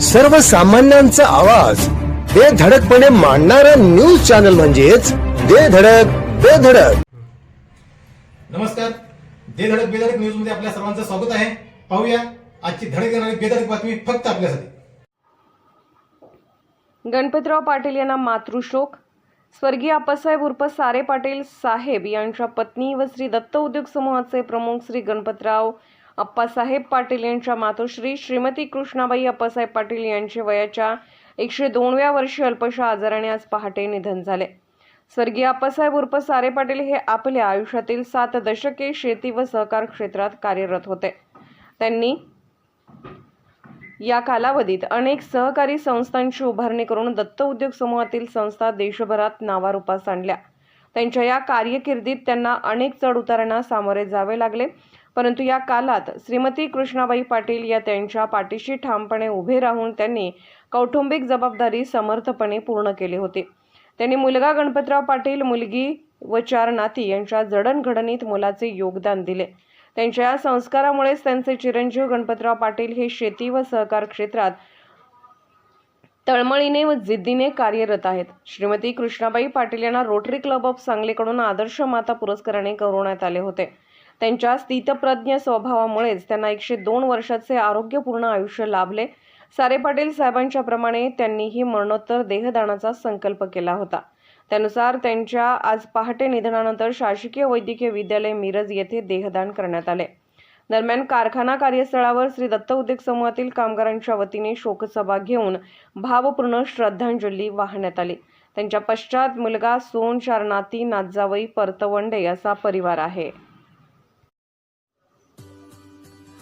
सर्वसामान्यांचा आवाज. बेधडकपणे मांडणारा न्यूज चॅनल म्हणजेच बेधडक बेधडक नमस्कार. दे धडक बेधडक न्यूजमध्ये आपल्या सर्वांचं स्वागत आहे. पाहूया आजची धडक देणारी बेधडक बातमी फक्त आपल्यासाठी. गणपतराव पाटील यांना मातृशोक. स्वर्गीय आप्पासाहेब उर्फ सारे पाटील साहेब यांच्या पत्नी व श्री दत्त उद्योग समूहाचे प्रमुख श्री गणपतराव अप्पासाहेब पाटील यांच्या मातोश्री श्रीमती कृष्णाबाई अप्पासाहेब पाटील यांचे वयाच्या एकशे दोनव्या वर्षी अल्पशा आजाराने आज पहाटे निधन झाले. स्वर्गीय अप्पासाहेब उर्फ सारे पाटील हे आपल्या आयुष्यातील सात दशके शेती व सहकार क्षेत्रात कार्यरत होते. त्यांनी या कालावधीत अनेक सहकारी संस्थांची उभारणी करून दत्त उद्योग समूहातील संस्था देशभरात नावारूपास आणल्या. त्यांच्या या कार्यकिर्दीत त्यांना अनेक चढउतारांना सामोरे जावे लागले. परंतु या कालात श्रीमती कृष्णाबाई पाटील या त्यांच्या पाठीशी ठामपणे उभे राहून त्यांनी कौटुंबिक जबाबदारी समर्थपणे पूर्ण केली होती. त्यांनी मुलगा गणपतराव पाटील मुलगी व चार नाती यांच्या जडणघडणीत मोलाचे योगदान दिले. त्यांच्या या संस्कारामुळेच त्यांचे चिरंजीव गणपतराव पाटील हे शेती व सहकार क्षेत्रात तळमळीने व जिद्दीने कार्यरत आहेत. श्रीमती कृष्णाबाई पाटील यांना रोटरी क्लब ऑफ सांगलीकडून आदर्श माता पुरस्काराने गौरवण्यात आले होते. त्यांच्या स्थितप्रज्ञ स्वभावामुळेच त्यांना एकशे दोन वर्षाचे आरोग्यपूर्ण आयुष्य लाभले. सारे पाटील साहेबांच्या प्रमाणे त्यांनीही मरणोत्तर देहदानाचा संकल्प केला होता. त्यानुसार त्यांच्या आज पहाटे निधनानंतर शासकीय वैद्यकीय विद्यालय मिरज येथे देहदान करण्यात आले. दरम्यान कारखाना कार्यस्थळावर श्री दत्त उद्योग समूहातील कामगारांच्या वतीने शोकसभा घेऊन भावपूर्ण श्रद्धांजली वाहण्यात आली. त्यांच्या पश्चात मुलगा सोन चार नाती नातजावई परतवंडे असा परिवार आहे.